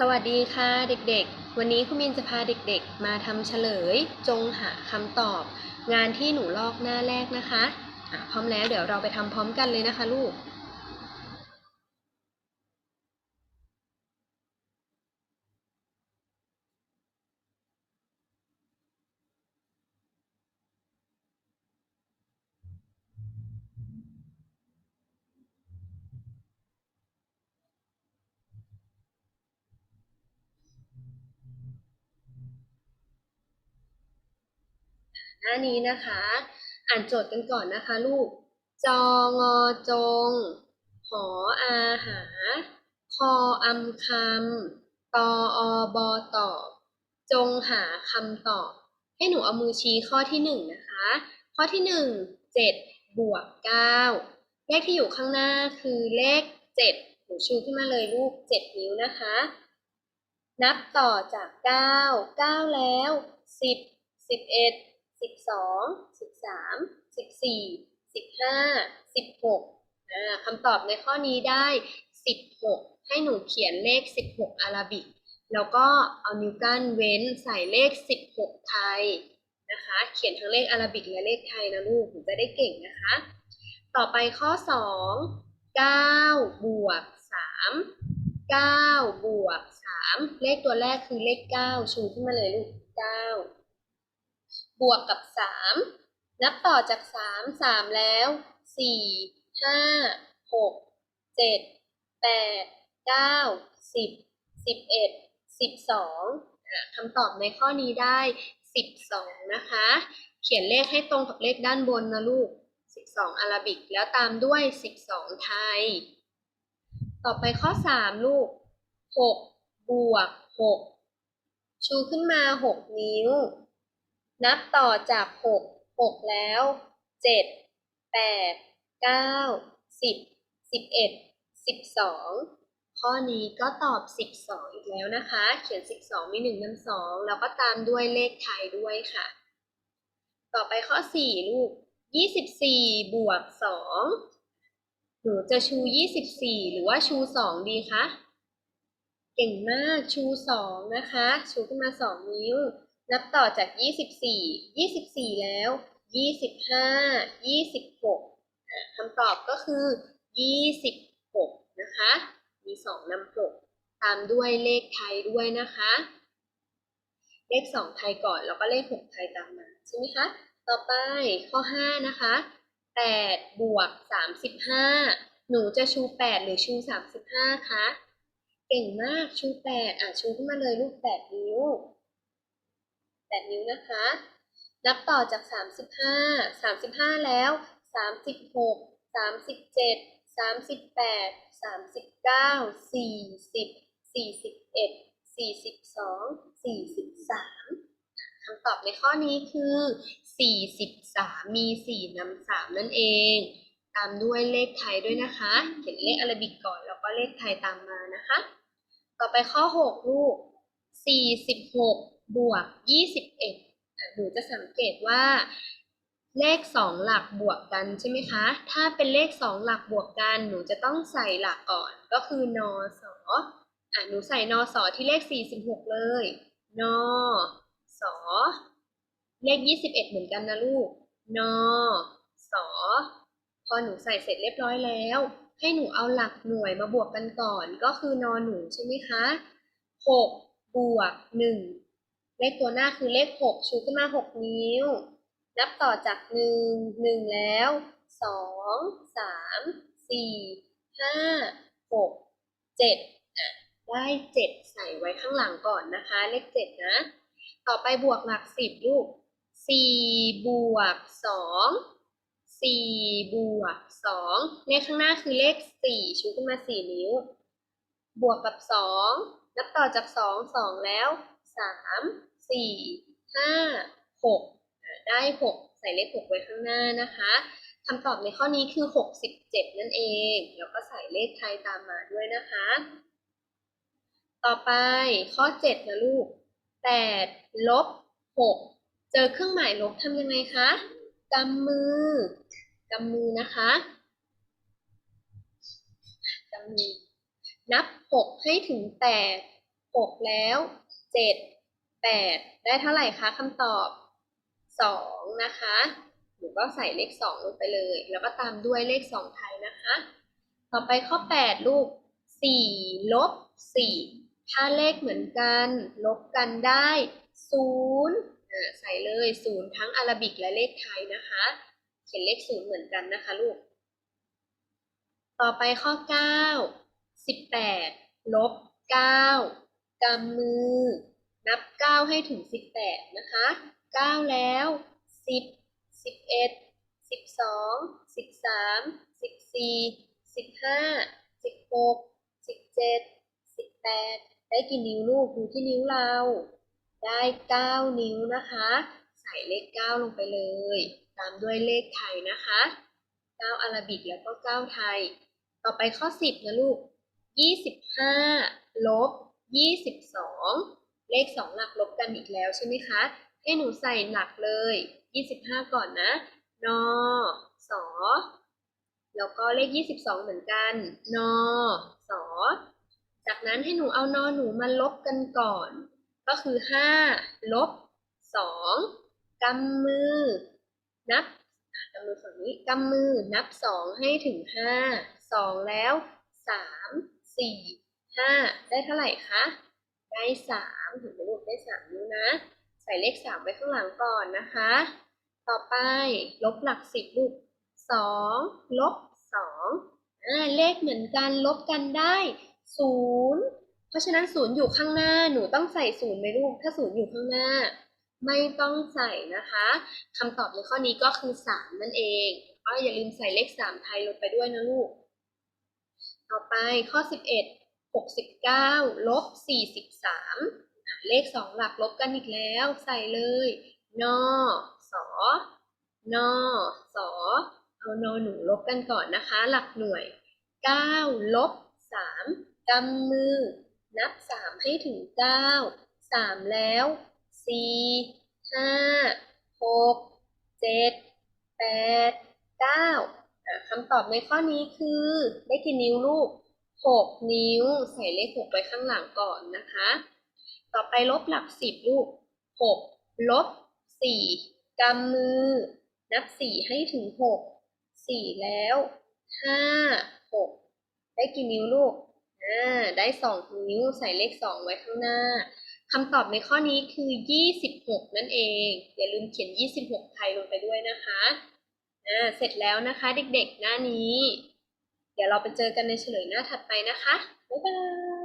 สวัสดีค่ะเด็กๆ วันนี้คุณมินจะพาเด็กๆ มาทำเฉลย จงหาคำตอบ งานที่หนูลอกหน้าแรกนะคะะพร้อมแล้วเดี๋ยวเราไปทำพร้อมกันเลยนะคะลูก หน้านี้นะคะ อ่านโจทย์กันก่อนนะคะลูก จองอจง หออาหา คออำคำตออบอตอบจงหาคำตอบ ให้หนูเอามือชี้ข้อที่หนึ่งนะคะ ข้อที่หนึ่งเจ็ดบวกเก้าเลขที่อยู่ข้างหน้าคือเลขเจ็ดหนูชูขึ้นมาเลยลูกเจ็ดนิ้วนะคะ นับต่อจากเก้าเก้าแล้วสิบสิบเอ็ดสิบสองสิบสามสิบสี่สิบห้าสิบหกคำตอบในข้อนี้ได้สิบหกให้หนูเขียนเลขสิบหกอาราบิก แล้วก็เอานิ้วก้านเว้นใส่เลขสิบหกไทยนะคะ เขียนทั้งเลขอาราบิกและเลขไทยนะลูกถึงจะได้เก่งนะคะ ต่อไปข้อสองเก้าบวกส เก้าบวกสามเลขตัวแรกคือเลขเก้าชูขึ้นมาเลยลูกเก้าบวกกับสามนับต่อจากสามสามแล้วสี่ห้าหกเจ็ดแปดเก้าสิบสิบเอ็ดสิบสองคำตอบในข้อนี้ได้สิบสองนะคะ เขียนเลขให้ตรงกับเลขด้านบนนะลูก 12องอารบิก แล้วตามด้วย 12 ไทย ต่อไปข้อ3ลูก6บวก6ชูขึ้นมา6นิ้ว นับต่อจาก6 6แล้ว7 8 9 10 11 12ข้อนี้ก็ตอบ 12 อีกแล้วนะคะ เขียน 12 มี1นำ2แล้วก็ตามด้วยเลขไทยด้วยค่ะ ต่อไปข้อ 4 ลูกยี่สิบสี่บวกสอง นูจะชูยี่สิบสี่หรือว่าชูสองดีคะ เก่งมากชูสองนะคะ ชูขึ้นมาสองนิ้ว นับต่อจากยี่สิบสี่ยี่สิบสี่แล้วยี่สิบห้ายี่สิบหกคำตอบก็คือยี่สิบหกนะคะ มีสองนำหกตามด้วยเลขไทยด้วยนะคะ เลขสองไทยก่อน แล้วก็เลขหกไทยตามมา ใช่ไหมคะ ต่อไปข้อ 5 นะคะ 8บวก35หนูจะชู8หรือชู35คะเก่งมากชู8อะชูขึ้นมาเลยลูก8นิ้ว8นิ้วนะคะ นับต่อจาก35 35แล้ว36 37 38 39 40 41 42 43 คำตอบในข้อนี้คือ 43 มี 4นำ3นั่นเอง ตามด้วยเลขไทยด้วยนะคะ เขียนเลขอาราบิกก่อนแล้วก็เลขไทยตามมานะคะ ต่อไปข้อ 6 ลูก 46 บวก 21อะหนูจะสังเกตว่าเลข 2 หลักบวกกันใช่ไหมคะ ถ้าเป็นเลข 2 หลักบวกกัน หนูจะต้องใส่หลักก่อน ก็คือนอสออะหนูใส่นอสอที่เลข 46 เลย นอ สอ เลขยี่สิบเอ็ดเหมือนกันนะลูก นอ สอ พอหนูใส่เสร็จเรียบร้อยแล้ว ให้หนูเอาหลักหน่วยมาบวกกันก่อน ก็คือนอหนูใช่ไหมคะหกบวกหนึ่งเลขตัวหน้าคือเลขหกชูขึ้นมาหกนิ้ว นับต่อจากหนึ่งหนึ่งแล้วสองสามสี่ห้าหกเจ็ดได้เจ็ดใส่ไว้ข้างหลังก่อนนะคะ เลขเจ็ดนะ ต่อไปบวกหลักสิบลูกสี่บวกสองสี่บวกสองเลขข้างหน้าคือเลขสี่ชูขึ้นมาสี่นิ้ว บวกกับสองนับต่อจากสองสองแล้วสามสี่ห้าหกได้หกใส่เลขหกไว้ข้างหน้านะคะคำตอบในข้อนี้คือหกสิบเจ็ดนั่นเอง แล้วก็ใส่เลขไทยตามมาด้วยนะคะ ต่อไปข้อเจ็ดนะลูก แปดลบหกเจอเครื่องหมายลบทำยังไงคะกำมือกำมือนะคะกำมือ นับหกให้ถึงแปดหกแล้วเจ็ดแปดได้เท่าไหร่คะคำตอบสองนะคะหนูก็ใส่เลขสองลงไปเลย แล้วก็ตามด้วยเลขสองไทยนะคะ ต่อไปข้อแปดลูกสี่ลบสี่ ถ้าเลขเหมือนกัน ลบกันได้ศูนย์ใส่เลยศูนย์ทั้งอารบิกและเลขไทยนะคะ เขียนเลขศูนย์เหมือนกันนะคะลูก ต่อไปข้อ 9 18 ลบ 9กำมือ นับ 9 ให้ถึง 18 นะคะ 9 แล้ว 10 11 12 13 14 15 16 17 18 ได้กี่นิ้วลูกดูที่นิ้วเรา ได้เก้านิ้วนะคะ ใส่เลขเก้าลงไปเลย ตามด้วยเลขไทยนะคะเก้าอาราบิกแล้วก็เก้าไทย ต่อไปข้อสิบนะลูกยี่สิบห้าลบยี่สิบสองเลขสองหลักลบกันอีกแล้วใช่ไหมคะ ให้หนูใส่หลักเลยยี่สิบห้าก่อนนะ นอสอแล้วก็เลขยี่สิบสองเหมือนกัน นอสอ จากนั้นให้หนูเอานอหนูมาลบกันก่อน ก็คือห้าลบสองกำมือ นับอะกำมือฝั่งนี้กำมือนับสองให้ถึงห้าสองแล้วสามสี่ห้าได้เท่าไหร่คะ ได้สามถึงไหมลูกได้สามนิ้วนะ ใส่เลขสามไว้ข้างหลังก่อนนะคะ ต่อไปลบหลักสิบลูกสองลบสองเลขเหมือนกันลบกันได้ ศูนย์เพราะฉะนั้นศูนย์อยู่ข้างหน้าหนูต้องใส่ศูนย์ไหมลูกถ้าศูนย์อยู่ข้างหน้า ไม่ต้องใส่นะคะคำตอบในข้อนี้ก็คือสามนั่นเองก็อย่าลืมใส่เลขสามไทยลงไปด้วยนะลูก ต่อไปข้อสิบเอ็ดหกสิบเก้าลบสี่สิบสามเลขสองหลักลบกันอีกแล้วใส่เลย นอสอนอสอเอานอหนูลบกันก่อนนะคะ หลักหน่วยเก้าลบสาม กำมือ นับสามให้ถึงเก้าสามแล้วสี่ห้าหกเจ็ดแปดเก้าคำตอบในข้อนี้คือได้กี่นิ้วลูกหกนิ้ว ใส่เลขหกไว้ข้างหลังก่อนนะคะ ต่อไปลบหลักสิบลูกหกลบสี่กำมือ นับสี่ให้ถึงหกสี่แล้วห้าหกได้กี่นิ้วลูก อ่าได้สองนิ้วใส่เลขสองไว้ข้างหน้าคำตอบในข้อนี้คือยี่สิบหกนั่นเอง อย่าลืมเขียนยี่สิบหกไทยลงไปด้วยนะคะอ่าเสร็จแล้วนะคะเด็กๆ หน้านี้ เดี๋ยวเราไปเจอกันในเฉลยหน้าถัดไปนะคะ บ๊ายบาย